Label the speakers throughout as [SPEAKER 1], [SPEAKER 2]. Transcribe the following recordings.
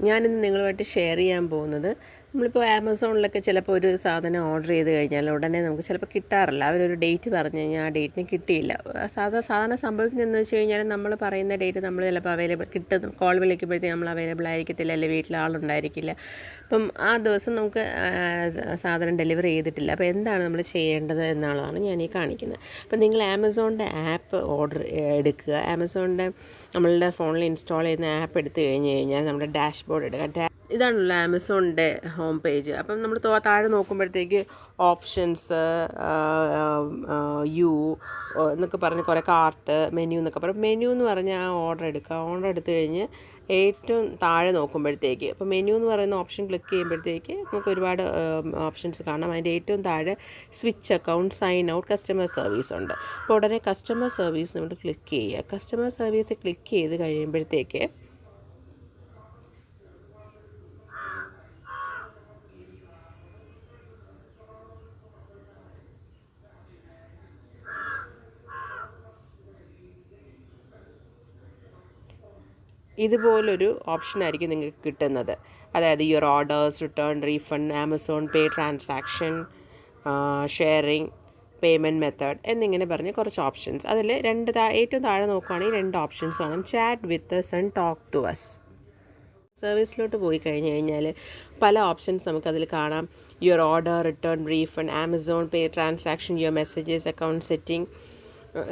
[SPEAKER 1] ഞാനിന്ന് നിങ്ങളുമായിട്ട് ഷെയർ ചെയ്യാൻ പോകുന്നത് നമ്മളിപ്പോൾ ആമസോണിലൊക്കെ ചിലപ്പോൾ ഒരു സാധനം ഓർഡർ ചെയ്ത് കഴിഞ്ഞാൽ ഉടനെ നമുക്ക് ചിലപ്പോൾ കിട്ടാറില്ല. അവരൊരു ഡേറ്റ് പറഞ്ഞു കഴിഞ്ഞാൽ ആ ഡേറ്റിന് കിട്ടിയില്ല. സാധാ സാധാരണ സംഭവിക്കുന്നതെന്ന് വെച്ച് കഴിഞ്ഞാൽ നമ്മൾ പറയുന്ന ഡേറ്റ് നമ്മൾ ചിലപ്പോൾ അവൈലബിൾ കിട്ടുന്ന കോൾ വിളിക്കുമ്പോഴത്തേക്ക് നമ്മൾ അവൈലബിൾ ആയിരിക്കത്തില്ല അല്ലെങ്കിൽ വീട്ടിൽ ആളുണ്ടായിരിക്കില്ല. അപ്പം ആ ദിവസം നമുക്ക് സാധനം ഡെലിവറി ചെയ്തിട്ടില്ല. അപ്പോൾ എന്താണ് നമ്മൾ ചെയ്യേണ്ടത് എന്നുള്ളതാണ് ഞാൻ ഈ കാണിക്കുന്നത്. അപ്പം നിങ്ങൾ ആമസോണിന്റെ ആപ്പ് ഓർഡർ എടുക്കുക. ആമസോണിന്റെ നമ്മളുടെ ഫോണിൽ ഇൻസ്റ്റാൾ ചെയ്യുന്ന ആപ്പ് എടുത്തു കഴിഞ്ഞ് കഴിഞ്ഞാൽ നമ്മുടെ ഡാഷ്ബോർഡ് എടുക്കുക. ഇതാണല്ലോ ആമസോണിന്റെ പേജ് അപ്പം നമ്മൾ താഴെ നോക്കുമ്പോഴത്തേക്ക് ഓപ്ഷൻസ് യു എന്നൊക്കെ പറഞ്ഞ് കുറേ കാർട്ട് മെനു എന്നൊക്കെ പറയും മെനു എന്ന് പറഞ്ഞാൽ ആ ഓർഡർ എടുക്കുക. ഓർഡർ എടുത്തു കഴിഞ്ഞ് ഏറ്റവും താഴെ നോക്കുമ്പോഴത്തേക്ക് അപ്പോൾ മെനു എന്ന് പറയുന്ന ഓപ്ഷൻ ക്ലിക്ക് ചെയ്യുമ്പോഴത്തേക്ക് നമുക്ക് ഒരുപാട് ഓപ്ഷൻസ് കാണാം. അതിന്റെ ഏറ്റവും താഴെ switch account sign out customer service ഉണ്ട്. അപ്പോൾ ഉടനെ കസ്റ്റമർ സർവീസ് നമ്മൾ ക്ലിക്ക് ചെയ്യുക. കസ്റ്റമർ സർവീസ് ക്ലിക്ക് ചെയ്ത് കഴിയുമ്പോഴത്തേക്ക് ഇതുപോലൊരു ഓപ്ഷൻ ആയിരിക്കും നിങ്ങൾക്ക് കിട്ടുന്നത്. അതായത് your orders return refund Amazon pay transaction sharing payment method എന്നിങ്ങനെ പറഞ്ഞ് കുറച്ച് ഓപ്ഷൻസ് അതിൽ രണ്ട് താ ഏറ്റവും താഴെ നോക്കുവാണെങ്കിൽ രണ്ട് ഓപ്ഷൻസ് കാണും chat with us and talk to us സർവീസിലോട്ട് പോയി കഴിഞ്ഞ് കഴിഞ്ഞാൽ പല ഓപ്ഷൻസ് നമുക്കതിൽ കാണാം. Your order return refund Amazon pay transaction your messages account setting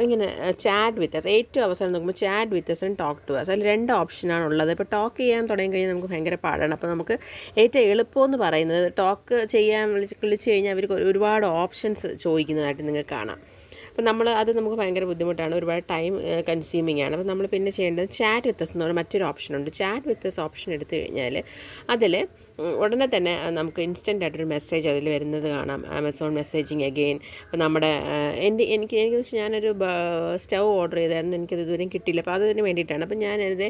[SPEAKER 1] ഇങ്ങനെ ചാറ്റ് വിത്ത് അസ് ഏറ്റവും അവസാനം നോക്കുമ്പോൾ chat with us and talk to us അതിൽ രണ്ട് ഓപ്ഷനാണ് ഉള്ളത്. ഇപ്പോൾ ടോക്ക് ചെയ്യാൻ തുടങ്ങി കഴിഞ്ഞാൽ നമുക്ക് ഭയങ്കര പാടാണ്. അപ്പോൾ നമുക്ക് ഏറ്റവും എളുപ്പമെന്ന് പറയുന്നത് ടോക്ക് ചെയ്യാൻ വിളിച്ച് വിളിച്ച് കഴിഞ്ഞാൽ അവർ ഒരുപാട് ഓപ്ഷൻസ് ചോദിക്കുന്നതായിട്ട് നിങ്ങൾക്ക് കാണാം. അപ്പോൾ നമ്മൾ അത് നമുക്ക് ഭയങ്കര ബുദ്ധിമുട്ടാണ്. ഒരുപാട് ടൈം കൺസ്യൂമിങ് ആണ്. അപ്പോൾ നമ്മൾ പിന്നെ ചെയ്യേണ്ടത് ചാറ്റ് വിത്തസ് എന്ന് പറഞ്ഞാൽ മറ്റൊരു ഓപ്ഷൻ ഉണ്ട്. ചാറ്റ് വിത്തസ് ഓപ്ഷൻ എടുത്തു കഴിഞ്ഞാൽ അതിൽ ഉടനെ തന്നെ നമുക്ക് ഇൻസ്റ്റന്റ് ആയിട്ടൊരു മെസ്സേജ് അതിൽ വരുന്നത് കാണാം. ആമസോൺ മെസ്സേജിങ് അഗെയിൻ അപ്പോൾ നമ്മുടെ എന്റെ എനിക്ക് എനിക്ക് വെച്ചാൽ ഞാനൊരു സ്റ്റൗ ഓർഡർ ചെയ്തായിരുന്നു. എനിക്കത് ഇതുവരെയും കിട്ടിയില്ല. അപ്പോൾ അതിന് വേണ്ടിയിട്ടാണ്. അപ്പോൾ ഞാൻ അത്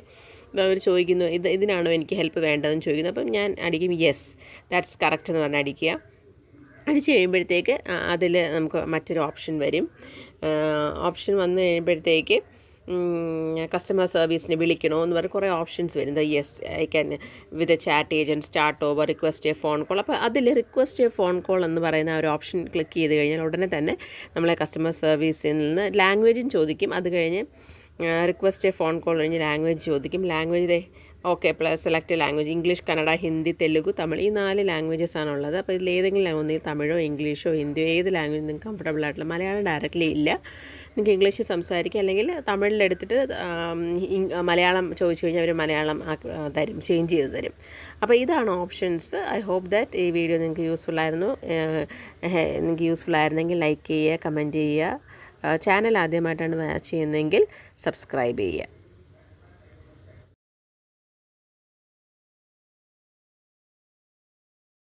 [SPEAKER 1] അവർ ചോദിക്കുന്നു ഇത് ഇതിനാണോ എനിക്ക് ഹെൽപ്പ് വേണ്ടതെന്ന് ചോദിക്കുന്നു. അപ്പം ഞാൻ അടിക്കും യെസ് ദാറ്റ്സ് കറക്റ്റ് എന്ന് പറഞ്ഞ് അടിക്കുക. അടിച്ച് കഴിയുമ്പോഴത്തേക്ക് അതിൽ നമുക്ക് മറ്റൊരു ഓപ്ഷൻ വരും. ഓപ്ഷൻ വന്നു കഴിയുമ്പോഴത്തേക്ക് കസ്റ്റമർ സർവീസിനെ വിളിക്കണോ എന്ന് പറഞ്ഞ് കുറേ ഓപ്ഷൻസ് വരും. The yes I can with a chat agent start over request a phone call അപ്പോൾ അതിൽ റിക്വസ്റ്റ് എ ഫോൺ കോൾ എന്ന് പറയുന്ന ഒരു ഓപ്ഷൻ ക്ലിക്ക് ചെയ്ത് കഴിഞ്ഞാൽ ഉടനെ തന്നെ നമ്മളെ കസ്റ്റമർ സർവീസിൽ നിന്ന് ലാംഗ്വേജും ചോദിക്കും. അത് കഴിഞ്ഞ് റിക്വസ്റ്റ് എ ഫോൺ കോൾ കഴിഞ്ഞ് ലാംഗ്വേജ് ചോദിക്കും. Language okay plus select language English Kannada Hindi Telugu Tamil ഈ നാല് ലാംഗ്വേജസ് ആണുള്ളത്. അപ്പോൾ ഇതിൽ ഏതെങ്കിലും ഒന്നിൽ തമിഴോ ഇംഗ്ലീഷോ ഹിന്ദിയോ ഏത് ലാംഗ്വേജ് നിങ്ങൾക്ക് കംഫർട്ടബിൾ ആയിട്ടുള്ള മലയാളം ഡയറക്റ്റ്ലി ഇല്ല. നിങ്ങൾക്ക് ഇംഗ്ലീഷ് സംസാരിക്കുക അല്ലെങ്കിൽ തമിഴിലെടുത്തിട്ട് മലയാളം ചോദിച്ചു കഴിഞ്ഞാൽ അവർ മലയാളം തരും ചേഞ്ച് ചെയ്ത് തരും. അപ്പോൾ ഇതാണ് ഓപ്ഷൻസ് ഐ ഹോപ്പ് ദാറ്റ് ഈ വീഡിയോ നിങ്ങൾക്ക് യൂസ്ഫുൾ ആയിരുന്നു. നിങ്ങൾക്ക് യൂസ്ഫുൾ ആയിരുന്നെങ്കിൽ ലൈക്ക് ചെയ്യുക കമന്റ് ചെയ്യുക. ചാനൽ ആദ്യമായിട്ടാണ് വാച്ച് ചെയ്യുന്നതെങ്കിൽ സബ്സ്ക്രൈബ് ചെയ്യുക.